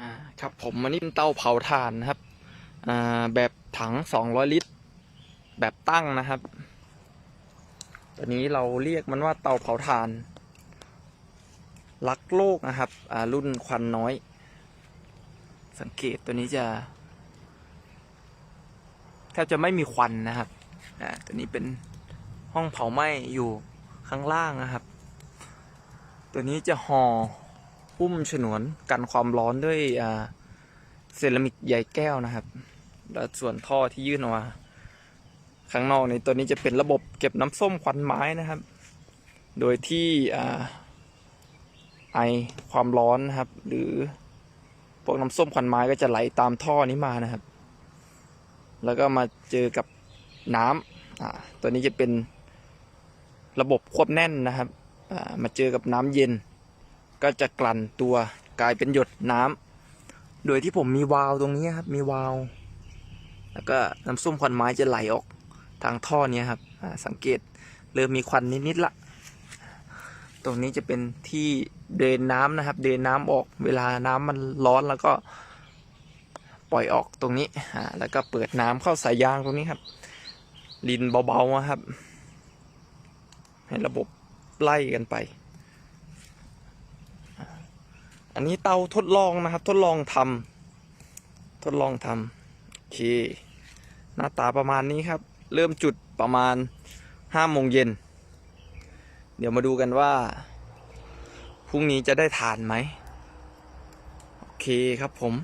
อ่าครับผมอันนี้เป็นเตาเผาถ่านนะครับอ่าแบบถัง200ลิตร แบบตั้งนะครับตัวนี้เราเรียกมันว่าเตาเผาถ่านรักโลกนะครับอ่ารุ่นควันน้อย สังเกตตัวนี้จะแทบจะไม่มีควันนะครับอ่าตัวนี้เป็นห้องเผาไหม้อยู่ข้างล่างนะครับ ตัวนี้จะห่อ หุ้มฉนวนกันความร้อนด้วยเซรามิกใยแก้วนะครับ แล้วส่วนท่อที่ยื่นออกมาข้างนอกในตัวนี้จะเป็นระบบเก็บน้ำส้มควันไม้นะครับ โดยที่ไอความร้อนนะครับ หรือพวกน้ำส้มควันไม้ก็จะไหลตามท่อนี้มานะครับ แล้วก็มาเจอกับน้ำตัวนี้จะเป็นระบบควบแน่นนะครับมาเจอกับน้ำเย็น ก็จะกลั่นตัวกลายเป็นหยดน้ำโดยที่ผมมีวาล์วตรงนี้ครับ มีวาล์วแล้วก็น้ำส้มควันไม้จะไหลออกทางท่อเนี้ยครับสังเกตเริ่มมีควันนิดๆละ ตรงนี้จะเป็นที่เดนน้ำนะครับ เดนน้ำออกเวลาน้ำมันร้อนแล้วก็ปล่อยออกตรงนี้อ่าแล้วก็เปิดน้ำเข้าสายยางตรงนี้ครับ ลินเบาๆนะครับ ให้ระบบไล่กันไป อันนี้เตาทดลองนะครับ ทดลองทำทดลองทำโอเค หน้าตาประมาณนี้ครับ เริ่มจุดประมาณห้าโมงเย็น เดี๋ยวมาดูกันว่าพรุ่งนี้จะได้ทานไหม โอเคครับผม